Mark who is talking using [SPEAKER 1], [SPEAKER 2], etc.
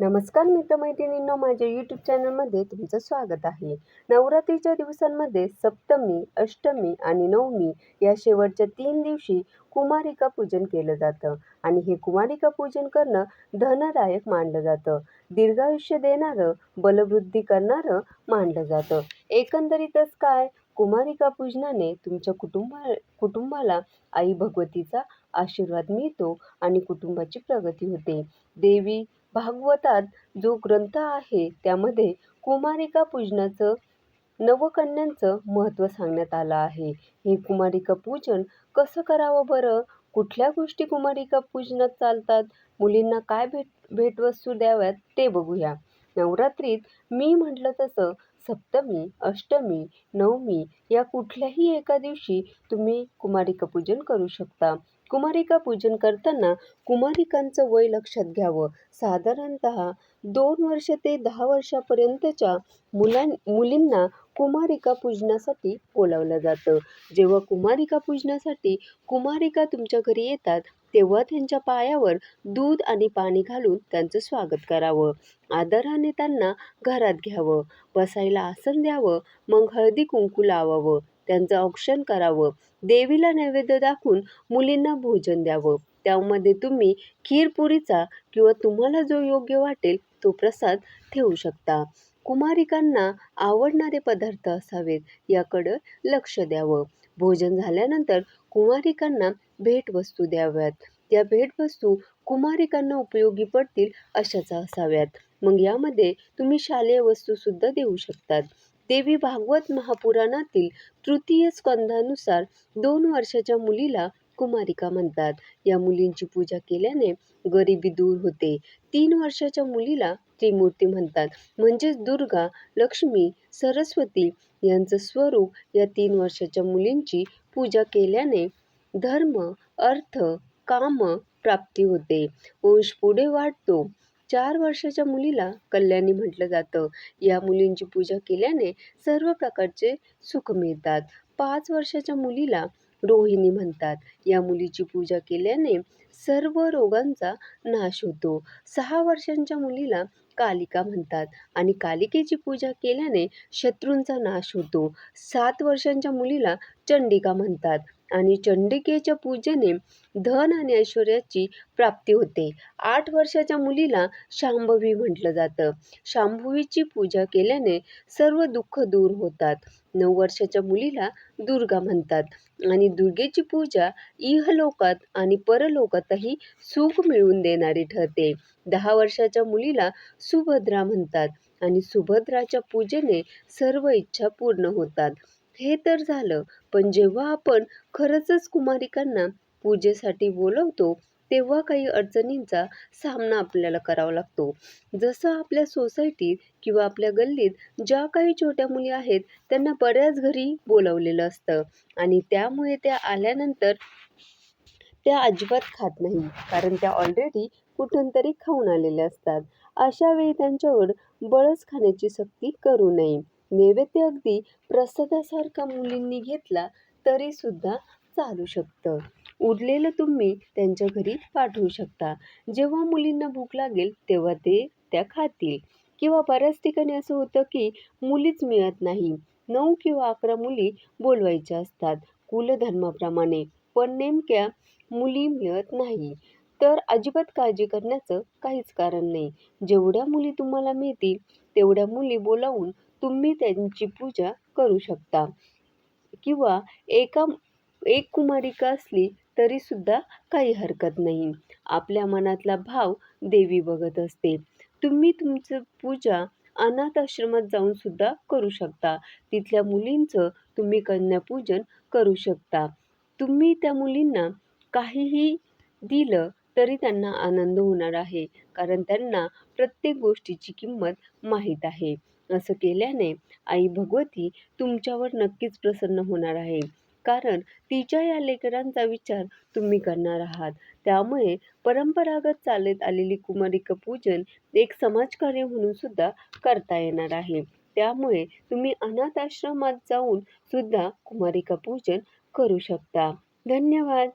[SPEAKER 1] नमस्कार मित्रमैत्रिणींनो माझ्या यूट्यूब चॅनलमध्ये तुमचं स्वागत आहे. नवरात्रीच्या दिवसांमध्ये सप्तमी अष्टमी आणि नवमी या शेवटच्या तीन दिवशी कुमारिका पूजन केलं जातं आणि हे कुमारिका पूजन करणं धनदायक मानलं जातं. दीर्घायुष्य देणारं बलवृद्धी करणारं मानलं जातं. एकंदरीतच काय? कुमारिका पूजनाने तुमच्या कुटुंबा कुटुंबाला आई भगवतीचा आशीर्वाद मिळतो आणि कुटुंबाची प्रगती होते. देवी भागवतात जो ग्रंथ आहे त्यामध्ये कुमारिका पूजनाचं नवकन्यांचं महत्त्व सांगण्यात आलं आहे. हे कुमारिका पूजन कसं करावं बरं? कुठल्या गोष्टी कुमारिका पूजनात चालतात? मुलींना काय भेट भेटवस्तू द्याव्यात ते बघूया. नवरात्रीत मी म्हटलं तसं सप्तमी अष्टमी नवमी या कुठल्याही एका दिवशी तुम्ही कुमारिका पूजन करू शकता. कुमारिका पूजन करताना कुमारिकांचं वय लक्षात घ्यावं. साधारणत दोन वर्ष ते दहा वर्षापर्यंतच्या मुलां मुलींना कुमारिका पूजनासाठी बोलावलं जातं. जेव्हा कुमारिका पूजनासाठी कुमारिका तुमच्या घरी येतात तेव्हा त्यांच्या पायावर दूध आणि पाणी घालून त्यांचं स्वागत करावं. आदराने त्यांना घरात घ्यावं. बसायला आसन द्यावं. मग हळदी कुंकू लावावं. त्यांचं औक्षण करावं. देवीला नैवेद्य दाखवून मुलींना भोजन द्यावं. त्यामध्ये तुम्ही खीरपुरीचा किंवा तुम्हाला जो योग्य वाटेल तो प्रसाद ठेवू शकता. कुमारिकांना आवडणारे पदार्थ असावेत. याकडं लक्ष द्यावं. भोजन झाल्यानंतर कुमारिकांना भेटवस्तू द्याव्यात. त्या भेटवस्तू कुमारिकांना उपयोगी पडतील अशाच असाव्यात. मग यामध्ये तुम्ही शालेय वस्तूसुद्धा देऊ शकतात. देवी भागवत महापुराणातील तृतीय स्कंधानुसार दोन वर्षाच्या मुलीला कुमारिका म्हणतात. या मुलींची पूजा केल्याने गरिबी दूर होते. तीन वर्षाच्या मुलीला त्रिमूर्ती म्हणतात. म्हणजेच दुर्गा लक्ष्मी सरस्वती यांचं स्वरूप या तीन वर्षाच्या मुलींची पूजा केल्याने धर्म अर्थ काम प्राप्ती होते. वंश पुढे वाढतो. चार वर्षाच्या मुलीला कल्याणी म्हटलं जातं. या मुलींची पूजा केल्याने सर्व प्रकारचे सुख मिळतात. पाच वर्षाच्या मुलीला रोहिणी म्हणतात. या मुलीची पूजा केल्याने सर्व रोगांचा नाश होतो. सहा वर्षांच्या मुलीला कालिका म्हणतात आणि कालिकेची पूजा केल्याने शत्रूंचा नाश होतो. सात वर्षांच्या मुलीला चंडिका म्हणतात. आणि चंडिकेच्या पूजेने धन आणि ऐश्वर्याची प्राप्ती होते. आठ वर्षाच्या मुलीला शांभवी म्हटलं जातं. शांभवीची पूजा केल्याने सर्व दुःख दूर होतात. नऊ वर्षाच्या मुलीला दुर्गा म्हणतात. आणि दुर्गेची पूजा इहलोकात आणि परलोकातही सुख मिळवून देणारी ठरते. दहा वर्षाच्या मुलीला सुभद्रा म्हणतात. आणि सुभद्राच्या पूजेने सर्व इच्छा पूर्ण होतात. हे तर झालं. पण जेव्हा आपण खरंचच कुमारिकांना पूजेसाठी बोलवतो तेव्हा काही अडचणींचा सामना आपल्याला करावा लागतो. जसं आपल्या सोसायटीत किंवा आपल्या गल्लीत ज्या काही छोट्या मुली आहेत त्यांना बऱ्याच घरी बोलवलेलं असतं. आणि त्यामुळे त्या आल्यानंतर त्या अजिबात खात नाही. कारण त्या ऑलरेडी कुठून तरी खाऊन आलेल्या असतात. अशा वेळी त्यांच्यावर बळच खाण्याची सक्ती करू नये. नैवेद्य अगदी प्रसादासारखा मुलींनी घेतला तरी सुद्धा चालू शकतं. उरलेलं तुम्ही त्यांच्या घरी पाठवू शकता. जेव्हा मुलींना भूक लागेल तेव्हा ते त्या खातील. किंवा बऱ्याच ठिकाणी असं होतं की मुलीच मिळत नाही. नऊ किंवा अकरा मुली बोलवायच्या असतात कुलधर्माप्रमाणे. पण नेमक्या मुली मिळत नाही. तर अजिबात काळजी करण्याचं काहीच कारण नाही. जेवढ्या मुली तुम्हाला मिळतील तेवढ्या मुली बोलावून तुम्ही त्यांची पूजा करू शकता. किंवा एका एक कुमारिका असली तरीसुद्धा काही हरकत नाही. आपल्या मनातला भाव देवी बघत असते. तुम्ही तुमचं पूजा अनाथ आश्रमात जाऊन सुद्धा करू शकता. तिथल्या मुलींचं तुम्ही कन्यापूजन करू शकता. तुम्ही त्या मुलींना काहीही दिलं तरी त्यांना आनंद होणार आहे. कारण त्यांना प्रत्येक गोष्टीची किंमत माहीत आहे. असं केल्याने आई भगवती तुमच्यावर नक्कीच प्रसन्न होणार आहे. कारण तिच्या या लेकरांचा विचार तुम्ही करणार आहात. त्यामुळे परंपरागत चालत आलेली कुमारिका पूजन एक समाजकार्य म्हणून सुद्धा करता येणार आहे. त्यामुळे तुम्ही अनाथ आश्रमात जाऊन सुद्धा कुमारिका पूजन करू शकता. धन्यवाद!